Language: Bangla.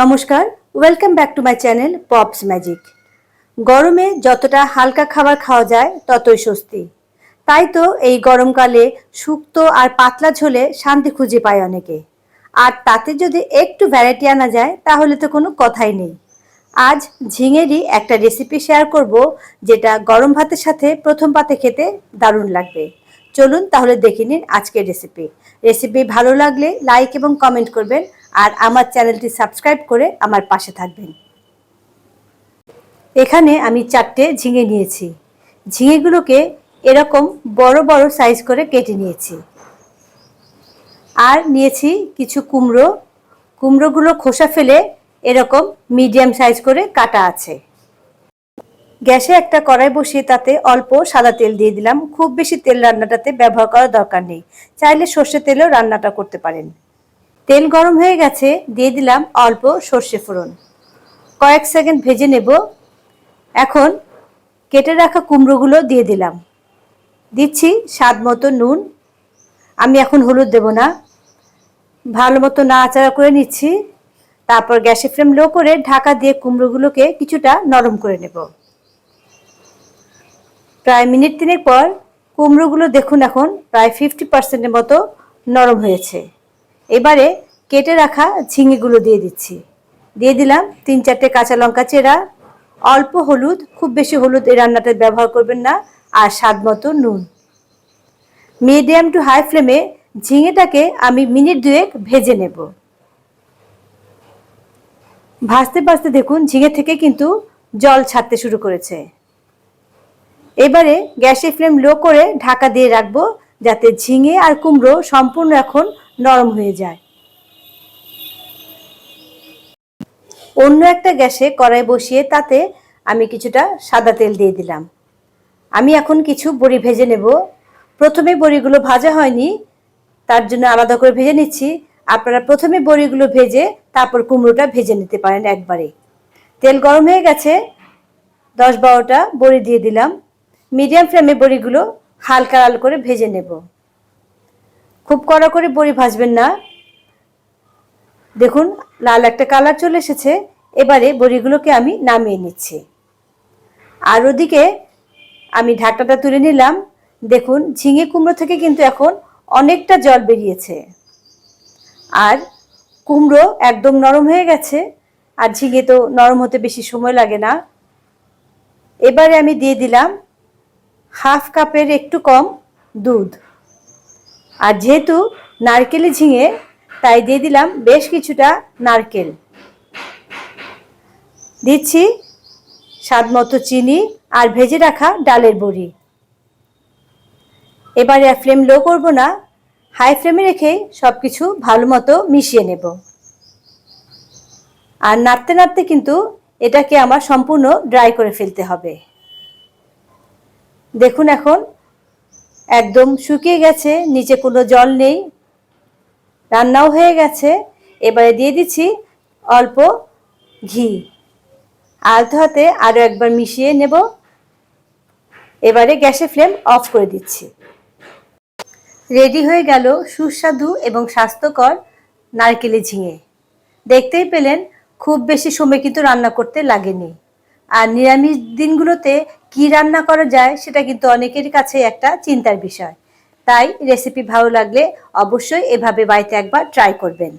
নমস্কার welcome back to my channel Pops Magic গরমে যতটা হালকা খাবার খাওয়া যায়, ততই স্বস্তি। তাই তো এই গরমকালে শুক্তো আর পাতলা ঝোলে শান্তি খুঁজে পায় অনেকে। আর তাতে যদি একটু ভ্যারাইটি আনা যায়, তাহলে তো কোনো কথাই নেই। আজ ঝিঙেরই একটা রেসিপি শেয়ার করব, যেটা গরম ভাতের সাথে প্রথম পাতে খেতে দারুণ লাগবে। চলুন তাহলে দেখে নিন আজকের রেসিপি রেসিপি ভালো লাগলে লাইক এবং কমেন্ট করবেন আর আমার চ্যানেলটি সাবস্ক্রাইব করে আমার পাশে থাকবেন। এখানে আমি চারটে ঝিঙে নিয়েছি। ঝিঙেগুলোকে এরকম বড় বড় সাইজ করে কেটে নিয়েছি। আর নিয়েছি কিছু কুমড়ো। কুমড়োগুলো খোসা ফেলে এরকম মিডিয়াম সাইজ করে কাটা আছে। গ্যাসে একটা কড়াই বসিয়ে তাতে অল্প সাদা তেল দিয়ে দিলাম। খুব বেশি তেল রান্নাটাতে ব্যবহার করার দরকার নেই। চাইলে সর্ষে তেলেও রান্নাটা করতে পারেন। তেল গরম হয়ে গেছে, দিয়ে দিলাম অল্প সর্ষে ফোড়ন। কয়েক সেকেন্ড ভেজে নেব। এখন কেটে রাখা কুমড়োগুলো দিয়ে দিলাম। দিচ্ছি স্বাদ মতো নুন। আমি এখন হলুদ দেব না। ভালো মতো নাড়াচাড়া করে নিচ্ছি। তারপর গ্যাসের ফ্লেম লো করে ঢাকা দিয়ে কুমড়োগুলোকে কিছুটা নরম করে নেব। প্রায় মিনিট তিনেক পর কুমড়োগুলো দেখুন এখন প্রায় ফিফটি পার্সেন্টের মতো নরম হয়েছে। এবারে কেটে রাখা ঝিঙেগুলো দিয়ে দিচ্ছি। দিয়ে দিলাম তিন চারটে কাঁচা লঙ্কা চেরা, অল্প হলুদ, খুব বেশি হলুদ এই রান্নাটা ব্যবহার করবেন না, আর স্বাদ মতো নুন। মিডিয়াম টু হাই ফ্লেমে ঝিঙেটাকে আমি মিনিট দুয়েক ভেজে নেব। ভাজতে ভাজতে দেখুন ঝিঙে থেকে কিন্তু জল ছাড়তে শুরু করেছে। এবারে গ্যাসের ফ্লেম লো করে ঢাকা দিয়ে রাখব, যাতে ঝিঙে আর কুমড়ো সম্পূর্ণ এখন নরম হয়ে যায়। অন্য একটা গ্যাসে কড়াই বসিয়ে তাতে আমি কিছুটা সাদা তেল দিয়ে দিলাম। আমি এখন কিছু বড়ি ভেজে নেব। প্রথমে বড়িগুলো ভাজা হয়নি, তার জন্য আলাদা করে ভেজে নিচ্ছি। আপনারা প্রথমে বড়িগুলো ভেজে তারপর কুমড়োটা ভেজে নিতে পারেন একবারে। তেল গরম হয়ে গেছে, দশ বারোটা বড়ি দিয়ে দিলাম। মিডিয়াম ফ্লেমে বড়িগুলো হালকা লাল করে ভেজে নেব। খুব কড়া করে বড়ি ভাজবেন না। দেখুন, লাল একটা কালার চলে এসেছে। এবারে বড়িগুলোকে আমি নামিয়ে নিচ্ছি। আর ওদিকে আমি ঢাকনাটা তুলে নিলাম। দেখুন, ঝিঙে কুমড়ো থেকে কিন্তু এখন অনেকটা জল বেরিয়েছে। আর কুমড়ো একদম নরম হয়ে গেছে। আর ঝিঙে তো নরম হতে বেশি সময় লাগে না। এবারে আমি দিয়ে দিলাম হাফ কাপের একটু কম দুধ। আর যেহেতু নারকেলে ঝিঙে, তাই দিয়ে দিলাম বেশ কিছুটা নারকেল। দিচ্ছি স্বাদ মতো চিনি আর ভেজে রাখা ডালের বড়ি। এবারে ফ্লেম লো করব না, হাই ফ্লেমে রেখে সব কিছু ভালো মতো মিশিয়ে নেব। আর নাড়তে নাড়তে কিন্তু এটাকে আমার সম্পূর্ণ ড্রাই করে ফেলতে হবে। দেখুন এখন একদম শুকিয়ে গেছে, নিচে কোনো জল নেই। রান্নাও হয়ে গেছে। এবারে দিয়ে দিচ্ছি অল্প ঘি। আলতো হাতে আরও একবার মিশিয়ে নেব। এবারে গ্যাসের ফ্লেম অফ করে দিচ্ছি। রেডি হয়ে গেল সুস্বাদু এবং স্বাস্থ্যকর নারকেলে ঝিঙে। দেখতেই পেলেন, খুব বেশি সময় কিন্তু রান্না করতে লাগেনি। আর নিরামিষ দিনগুলোতে কি রান্না করা যায় সেটা কিন্তু অনেকের কাছে একটা চিন্তার বিষয়। তাই রেসিপি ভালো লাগলে অবশ্যই এভাবে বাড়িতে একবার ট্রাই করবেন।